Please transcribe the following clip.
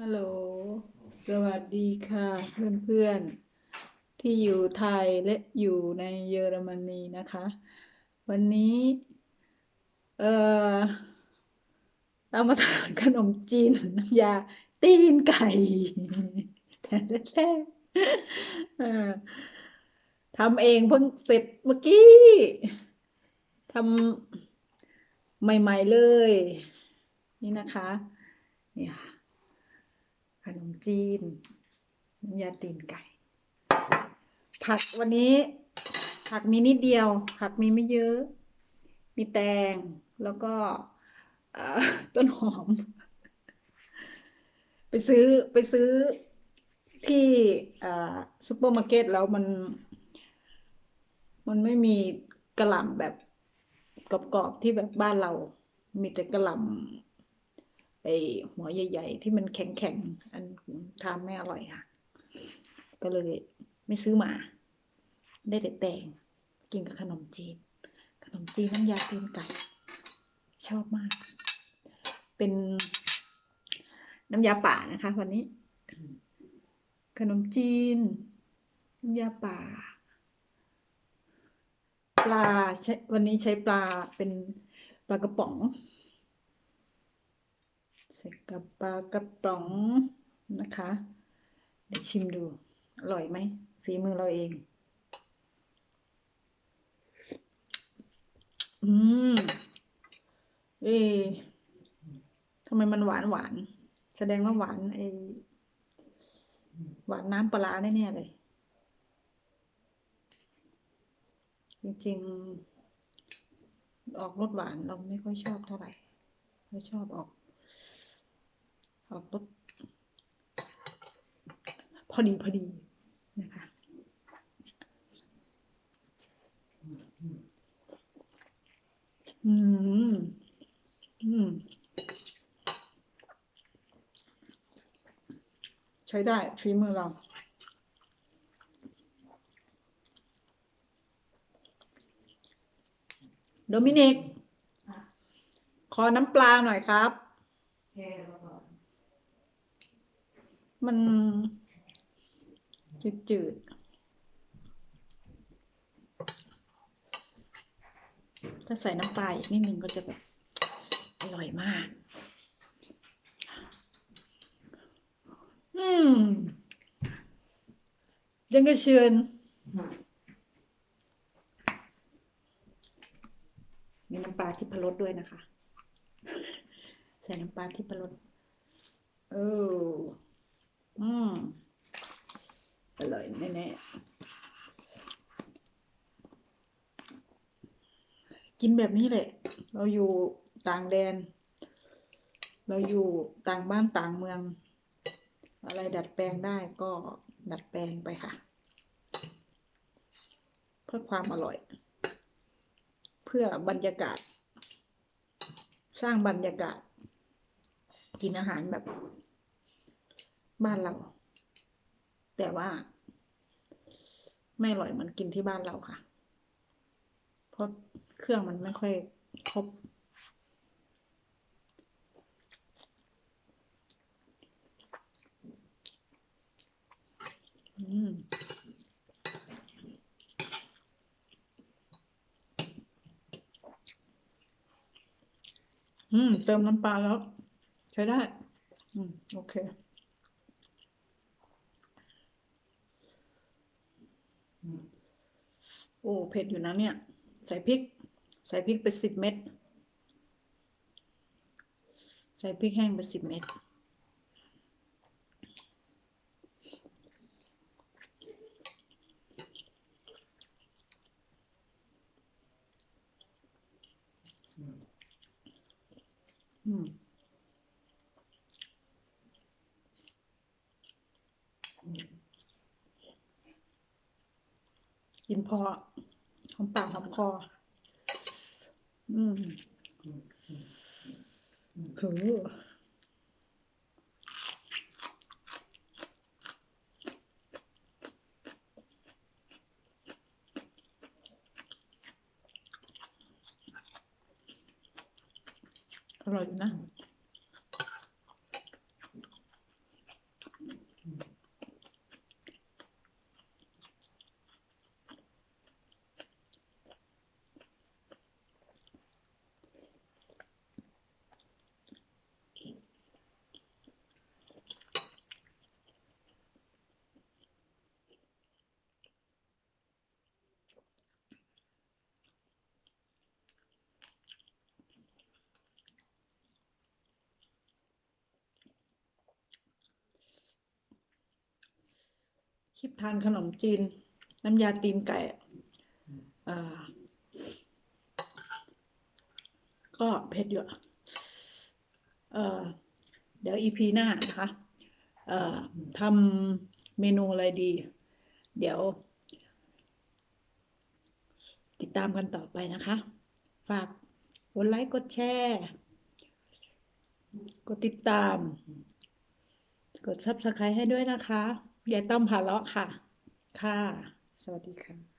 ฮัลโหล สวัสดีค่ะเพื่อนๆที่อยู่ไทยและอยู่ในเยอรมนีนะคะ วันนี้ เออเรามาทานขนมจีนน้ำยาตีนไก่แต่แรกๆทำเองเพิ่งเสร็จเมื่อกี้ทำใหม่ ๆ เลย นี่นะคะ เนี่ยค่ะ ขนมจีนน้ำยาตีนไก่ ผักวันนี้ ผักมีนิดเดียว ผักมีไม่เยอะ มีแตงแล้วก็ต้นหอม ไปซื้อไปซื้อที่ซูเปอร์มาร์เก็ตแล้วมัน มันไม่มีกระหล่ำแบบกรอบๆที่แบบบ้านเรา มีแต่กระหล่ำ ไอหัวใหญ่ ๆ ที่มันแข็งๆอันทานไม่อร่อยค่ะ ก็เลยไม่ซื้อมา ได้แต่แตงกินกับขนมจีน ขนมจีนน้ำยาตีนไก่ ชอบมาก เป็นน้ำยาป่านะคะ วันนี้ ขนมจีน น้ำยาป่า ปลาใช้วันนี้ใช้ปลาเป็นปลากระป๋อง ใส่กับปลากระป๋องนะคะเดี๋ยวชิมดู อร่อยไหมฝีมือเราเอง อืม เอทำไมมันหวานหวาน แสดงว่าหวานไอหวานน้ำปลาแน่ๆเลย จริงๆ ออกรสหวานเราไม่ค่อยชอบเท่าไหร่เราชอบออก ออกรสพอดีพอดีนะคะ อืม อืม ใช้ได้ฝีมือเราโดมินิก ขอน้ำปลาหน่อยครับ มันจืดๆถ้าใส่น้ำปลาอีกนิดนึงก็จะแบบอร่อยมาก อืม ยังกระเชือนมีน้ำปลาที่พรสด้วยนะคะ ใส่น้ำปลาที่พรสเออ อืมอร่อยแน่ๆกินแบบนี้แหละ เราอยู่ต่างแดน เราอยู่ต่างบ้านต่างเมือง อะไรดัดแปลงได้ก็ดัดแปลงไปค่ะ เพื่อความอร่อย เพื่อบรรยากาศ สร้างบรรยากาศ กินอาหารแบบ บ้านเรา แต่ว่า ไม่อร่อยเหมือนกินที่บ้านเราค่ะ เพราะเครื่องมันไม่ค่อยครบอืมอืม เติมน้ำปลาแล้ว ใช้ได้ อืม โอเค โอ้ เผ็ดอยู่นะเนี่ย ใส่พริก ใส่พริกไปสิบเม็ด ใส่พริกแห้งไปสิบเม็ด อืม กิน พอหอมปากหอมคอ อืมหืออร่อยนะ คลิปทานขนมจีน น้ำยาตีนไก่ก็เผ็ดอยู่อะเดี๋ยวอีพีหน้านะคะทำเมนูอะไรดี เดี๋ยว ติดตามกันต่อไปนะคะ ฝากกดไลค์กดแชร์กดติดตาม กด subscribe ให้ด้วยนะคะ ยายต้อมพาเลาะค่ะ ค่ะ สวัสดีค่ะ